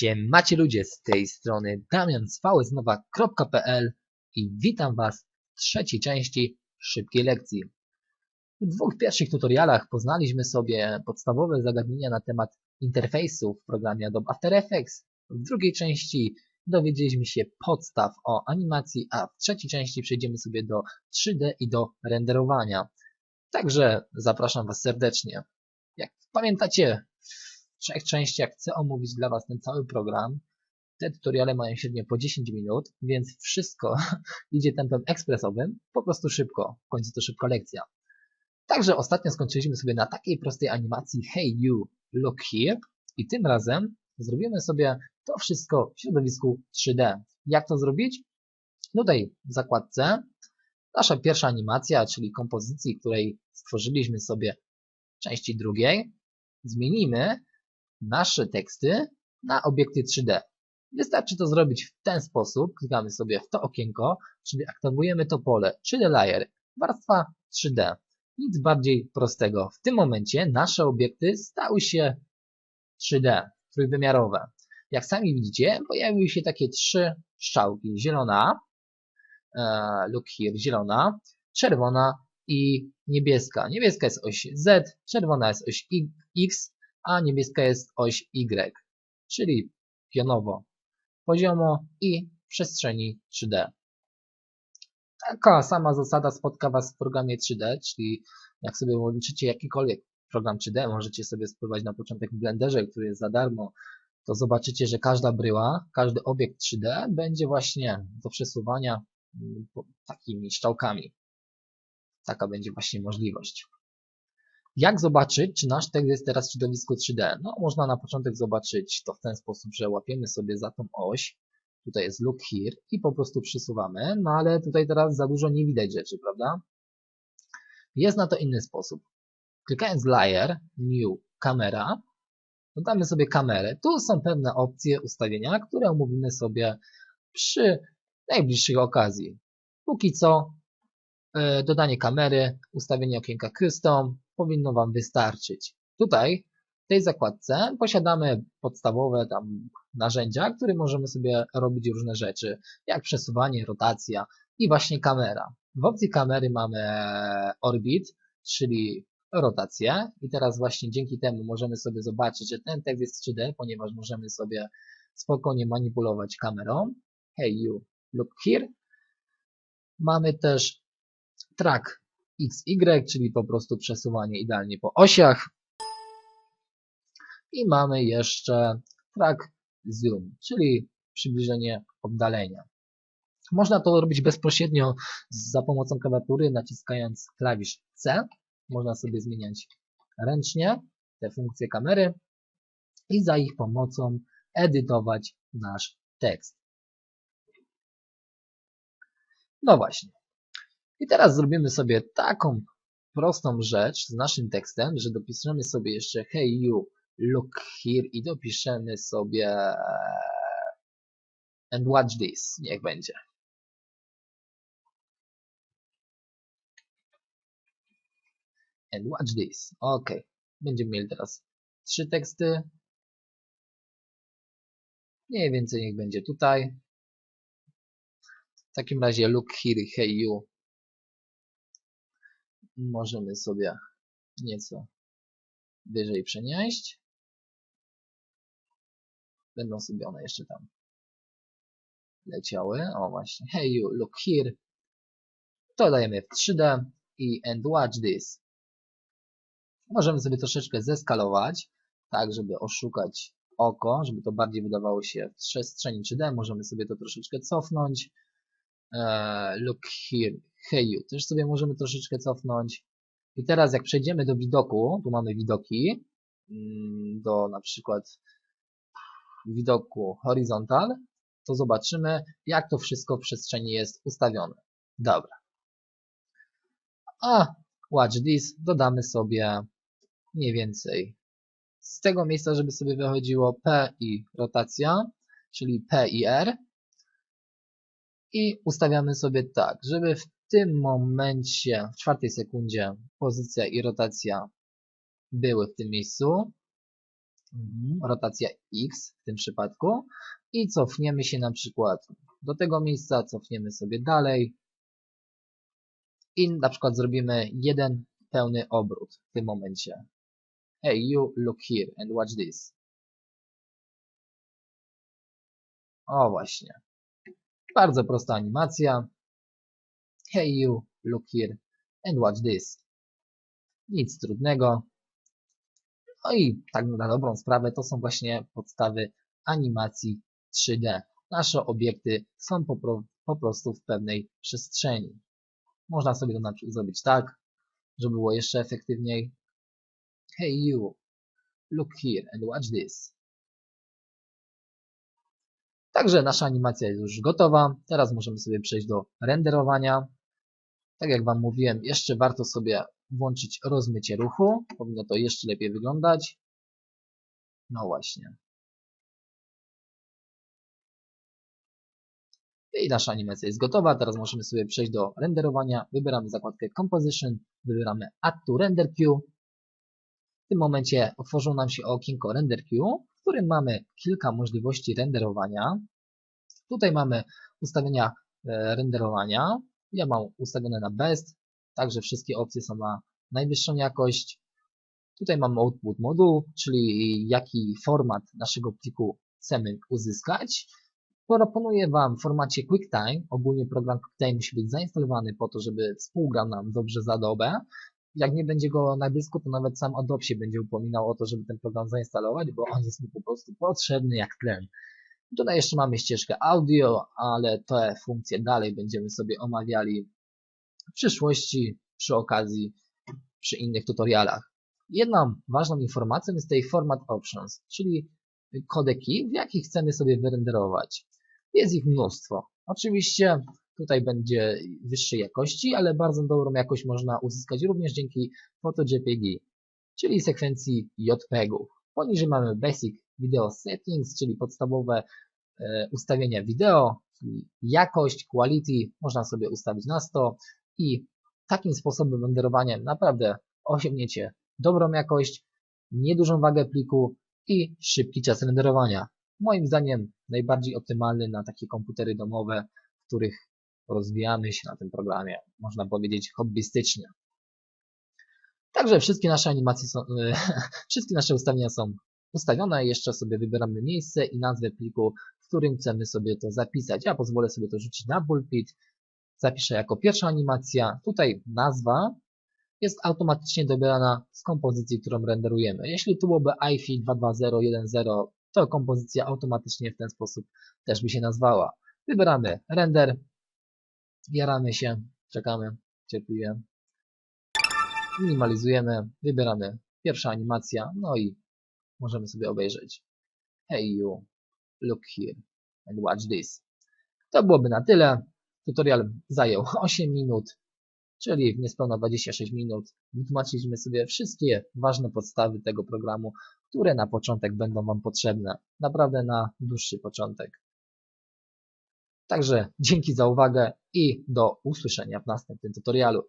Siemacie ludzie, z tej strony Damian z vsnowa.pl i witam Was w trzeciej części szybkiej lekcji. W dwóch pierwszych tutorialach poznaliśmy sobie podstawowe zagadnienia na temat interfejsów w programie Adobe After Effects. W drugiej części dowiedzieliśmy się podstaw o animacji, a w trzeciej części przejdziemy sobie do 3D i do renderowania. Także zapraszam Was serdecznie. Jak pamiętacie, trzech częściach chcę omówić dla Was ten cały program. Te tutoriale mają średnio po 10 minut, więc wszystko idzie tempem ekspresowym, po prostu szybko. W końcu to szybka lekcja. Także ostatnio skończyliśmy sobie na takiej prostej animacji Hey You, Look Here i tym razem zrobimy sobie to wszystko w środowisku 3D. Jak to zrobić? Tutaj w zakładce nasza pierwsza animacja, czyli kompozycji, której stworzyliśmy sobie części drugiej, zmienimy nasze teksty na obiekty 3D. Wystarczy to zrobić w ten sposób. Klikamy sobie w to okienko, czyli aktywujemy to pole 3D Layer, warstwa 3D. Nic bardziej prostego. W tym momencie nasze obiekty stały się 3D, trójwymiarowe. Jak sami widzicie, pojawiły się takie trzy strzałki. Zielona, e, look here, zielona, czerwona i niebieska. Niebieska jest oś Z, czerwona jest oś X, a niebieska jest oś Y, czyli pionowo, poziomo i przestrzeni 3D. Taka sama zasada spotka Was w programie 3D, czyli jak sobie łączycie jakikolwiek program 3D, możecie sobie spływać na początek w Blenderze, który jest za darmo, to zobaczycie, że każda bryła, każdy obiekt 3D będzie właśnie do przesuwania mm, takimi szczałkami. Taka będzie właśnie możliwość. Jak zobaczyć, czy nasz tekst jest teraz w środowisku 3D? No, można na początek zobaczyć to w ten sposób, że łapiemy sobie za tą oś, tutaj jest look here i po prostu przesuwamy, no ale tutaj teraz za dużo nie widać rzeczy, prawda? Jest na to inny sposób. Klikając layer, new, kamera, dodamy sobie kamerę. Tu są pewne opcje ustawienia, które omówimy sobie przy najbliższej okazji. Póki co e, dodanie kamery, ustawienie okienka custom, powinno Wam wystarczyć. Tutaj w tej zakładce posiadamy podstawowe tam narzędzia, które możemy sobie robić różne rzeczy, jak przesuwanie, rotacja i właśnie kamera. W opcji kamery mamy orbit, czyli rotację i teraz właśnie dzięki temu możemy sobie zobaczyć, że ten tekst jest 3D, ponieważ możemy sobie spokojnie manipulować kamerą. Hey you, look here. Mamy też track XY, czyli po prostu przesuwanie idealnie po osiach. I mamy jeszcze track zoom, czyli przybliżenie oddalenia. Można to robić bezpośrednio za pomocą klawiatury, naciskając klawisz C. Można sobie zmieniać ręcznie te funkcje kamery i za ich pomocą edytować nasz tekst. No właśnie. I teraz zrobimy sobie taką prostą rzecz z naszym tekstem, że dopiszemy sobie jeszcze hey you, look here i dopiszemy sobie and watch this, niech będzie. And watch this. Ok. Będziemy mieli teraz trzy teksty. Mniej więcej niech będzie tutaj. W takim razie look here, hey you możemy sobie nieco wyżej przenieść. Będą sobie one jeszcze tam leciały. O właśnie, hey you, look here. To dajemy w 3D i and watch this. Możemy sobie troszeczkę zeskalować, tak żeby oszukać oko, żeby to bardziej wydawało się w przestrzeni 3D. Możemy sobie to troszeczkę cofnąć. Uh, look here, hey you. Też sobie możemy troszeczkę cofnąć. I teraz jak przejdziemy do widoku, tu mamy widoki, mm, do na przykład widoku horizontal, to zobaczymy jak to wszystko w przestrzeni jest ustawione. Dobra. A watch this dodamy sobie mniej więcej z tego miejsca, żeby sobie wychodziło P i rotacja, czyli P i R. I ustawiamy sobie tak, żeby w tym momencie, w czwartej sekundzie, pozycja i rotacja były w tym miejscu. Mhm, rotacja X w tym przypadku i cofniemy się na przykład do tego miejsca, cofniemy sobie dalej i na przykład zrobimy jeden pełny obrót w tym momencie. Hey you, look here and watch this. O właśnie. Bardzo prosta animacja. Hey you, look here and watch this. Nic trudnego. No i tak na dobrą sprawę to są właśnie podstawy animacji 3D. Nasze obiekty są po, po prostu w pewnej przestrzeni. Można sobie to zrobić tak, żeby było jeszcze efektywniej. Hey you, look here and watch this. Także nasza animacja jest już gotowa. Teraz możemy sobie przejść do renderowania. Tak jak Wam mówiłem, jeszcze warto sobie włączyć rozmycie ruchu. Powinno to jeszcze lepiej wyglądać. No właśnie. I nasza animacja jest gotowa. Teraz możemy sobie przejść do renderowania. Wybieramy zakładkę Composition, wybieramy Add to Render Queue. W tym momencie otworzyło nam się okienko Render Queue, którym mamy kilka możliwości renderowania. Tutaj mamy ustawienia e, renderowania. Ja mam ustawione na Best, także wszystkie opcje są na najwyższą jakość. Tutaj mamy Output Moduł, czyli jaki format naszego pliku chcemy uzyskać. Proponuję Wam w formacie QuickTime. Ogólnie program QuickTime musi być zainstalowany po to, żeby współgrał nam dobrze z Adobe. Jak nie będzie go na dysku, to nawet sam Adobe się będzie upominał o to, żeby ten program zainstalować, bo on jest mi po prostu potrzebny jak tlen. Tutaj jeszcze mamy ścieżkę audio, ale te funkcje dalej będziemy sobie omawiali w przyszłości przy okazji przy innych tutorialach. Jedną ważną informacją jest tutaj Format Options, czyli kodeki, w jakich chcemy sobie wyrenderować. Jest ich mnóstwo. Oczywiście tutaj będzie wyższej jakości, ale bardzo dobrą jakość można uzyskać również dzięki PhotoJPG, czyli sekwencji JPEGów. Poniżej mamy Basic Video Settings, czyli podstawowe e, ustawienia wideo, czyli jakość, quality, można sobie ustawić na 100 i takim sposobem renderowania naprawdę osiągniecie dobrą jakość, niedużą wagę pliku i szybki czas renderowania. Moim zdaniem najbardziej optymalny na takie komputery domowe, w których rozwijamy się na tym programie, można powiedzieć hobbystycznie. Także wszystkie nasze animacje są, wszystkie nasze ustawienia są ustawione. Jeszcze sobie wybieramy miejsce i nazwę pliku, w którym chcemy sobie to zapisać. Ja pozwolę sobie to rzucić na pulpit. Zapiszę jako pierwsza animacja. Tutaj nazwa jest automatycznie dobierana z kompozycji, którą renderujemy. Jeśli tu byłoby IFI 22010, to kompozycja automatycznie w ten sposób też by się nazwała. Wybieramy render, jaramy się, czekamy cierpliwie, minimalizujemy, wybieramy pierwsza animacja, no i możemy sobie obejrzeć. Hey you, look here and watch this. To byłoby na tyle. Tutorial zajął 8 minut czyli niespełna 26 minut wytłumaczyliśmy sobie wszystkie ważne podstawy tego programu, które na początek będą Wam potrzebne. Naprawdę na dłuższy początek. Także dzięki za uwagę i do usłyszenia w następnym tutorialu.